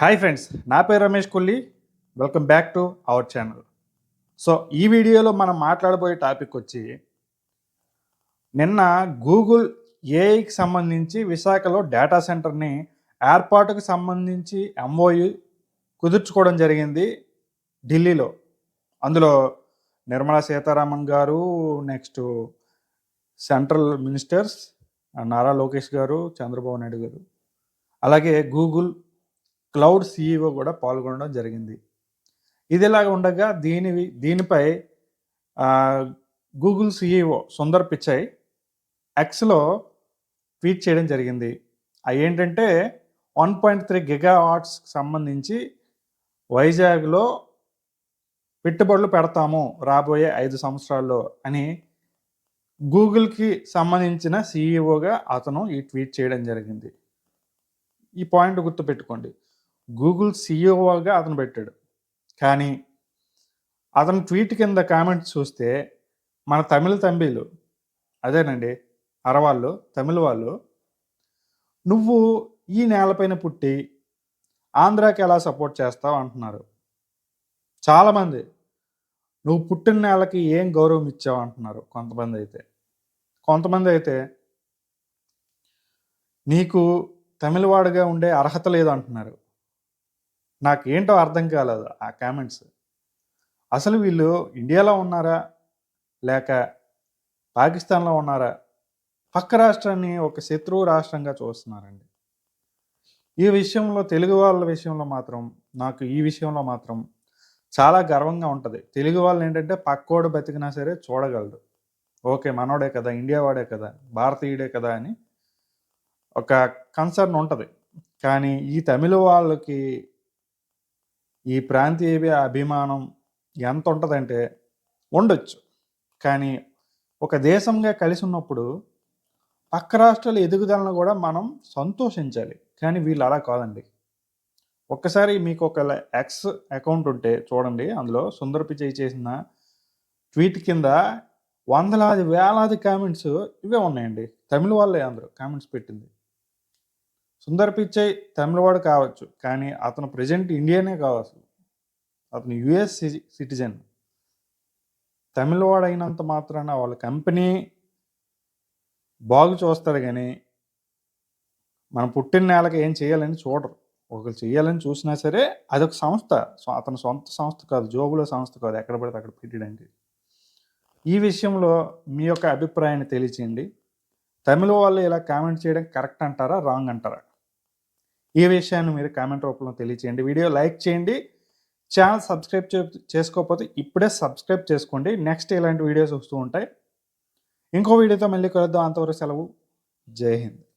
Hi friends నా పేరు Ramesh Kolli. Welcome back to our channel so ఈ వీడియోలో మనం మాట్లాడబోయే టాపిక్ వచ్చి నిన్న గూగుల్ ఏఐకి సంబంధించి విశాఖలో డేటా సెంటర్ని ఏర్పాటుకు సంబంధించి ఎంఓయు కుదుర్చుకోవడం జరిగింది ఢిల్లీలో. అందులో Nirmala Sitharaman garu next central ministers Nara Lokesh garu Chandrababu Naidu గారు. అలాగే గూగుల్ క్లౌడ్ సీఈఓ కూడా పాల్గొనడం జరిగింది. ఇదిలాగా ఉండగా దీని దీనిపై గూగుల్ సీఈఓ సుందర్ పిచ్చై ఎక్స్లో ట్వీట్ చేయడం జరిగింది. అవి ఏంటంటే వన్ పాయింట్ త్రీ గిగా ఆర్ట్స్కి సంబంధించి వైజాగ్లో పెట్టుబడులు పెడతాము రాబోయే ఐదు సంవత్సరాల్లో అని గూగుల్కి సంబంధించిన సీఈఓగా అతను ఈ ట్వీట్ చేయడం జరిగింది. ఈ పాయింట్ గుర్తుపెట్టుకోండి. గూగుల్ సీఈఓగా అతను పెట్టాడు. కానీ అతను ట్వీట్ కింద కామెంట్స్ చూస్తే మన తమిళ తంబీలు అదేనండి అరవాళ్ళు తమిళ వాళ్ళు నువ్వు ఈ నేలపైన పుట్టి ఆంధ్రాకి ఎలా సపోర్ట్ చేస్తావు? అంటున్నారు. చాలామంది నువ్వు పుట్టిన నేలకి ఏం గౌరవం ఇచ్చావు? అంటున్నారు కొంతమంది అయితే. కొంతమంది అయితే నీకు తమిళవాడుగా ఉండే అర్హత లేదు అంటున్నారు. నాకు ఏంటో అర్థం కాలేదు ఆ కామెంట్స్. అసలు వీళ్ళు ఇండియాలో ఉన్నారా? లేక పాకిస్తాన్లో ఉన్నారా? పక్క రాష్ట్రాన్ని ఒక శత్రువు రాష్ట్రంగా చూస్తున్నారండి. ఈ విషయంలో తెలుగు వాళ్ళ విషయంలో మాత్రం నాకు ఈ విషయంలో మాత్రం చాలా గర్వంగా ఉంటుంది. తెలుగు వాళ్ళు ఏంటంటే పక్కోడు బతికినా సరే చూడగలడు ఓకే మనోడే కదా ఇండియా వాడే కదా భారతీయుడే కదా అని ఒక కన్సర్న్ ఉంటుంది. కానీ ఈ తమిళ వాళ్ళకి ఈ ప్రాంతీయ అభిమానం ఎంత ఉంటుందంటే ఉండొచ్చు. కానీ ఒక దేశంగా కలిసి ఉన్నప్పుడు పక్క రాష్ట్రాల ఎదుగుదలను కూడా మనం సంతోషించాలి. కానీ వీళ్ళు అలా కాదండి. ఒక్కసారి మీకు ఒక ఎక్స్ అకౌంట్ ఉంటే చూడండి. అందులో సుందర పిచై చేసిన ట్వీట్ కింద వందలాది వేలాది కామెంట్స్ ఇవే ఉన్నాయండి. తమిళ వాళ్ళే అందరూ కామెంట్స్ పెట్టింది. సుందర్ పిచ్చై తమిళవాడు కావచ్చు కానీ అతను ప్రజెంట్ ఇండియానే కావచ్చు అతను యుఎస్ సిటిజన్. తమిళవాడు అయినంత మాత్రాన వాళ్ళ కంపెనీ బాగు చూస్తారు కానీ మనం పుట్టిన నేలకి ఏం చేయాలని చూడరు. ఒకరు చేయాలని చూసినా సరే అదొక సంస్థ. అతని సొంత సంస్థ కాదు జోబుల సంస్థ కాదు ఎక్కడ పడితే అక్కడ పెట్టడానికి. ఈ విషయంలో మీ యొక్క అభిప్రాయాన్ని తెలియచేయండి. తమిళ వాళ్ళు ఇలా కామెంట్ చేయడం కరెక్ట్ అంటారా రాంగ్ అంటారా? ఈ విషయాన్ని మీరు కామెంట్ రూపంలో తెలియచేయండి. వీడియో లైక్ చేయండి. ఛానల్ సబ్స్క్రైబ్ చేసుకోకపోతే ఇప్పుడే సబ్స్క్రైబ్ చేసుకోండి. నెక్స్ట్ ఇలాంటి వీడియోస్ వస్తూ ఉంటాయి. ఇంకో వీడియోతో మళ్ళీ కలుద్దాం. అంతవరకు సెలవు. జై హింద్.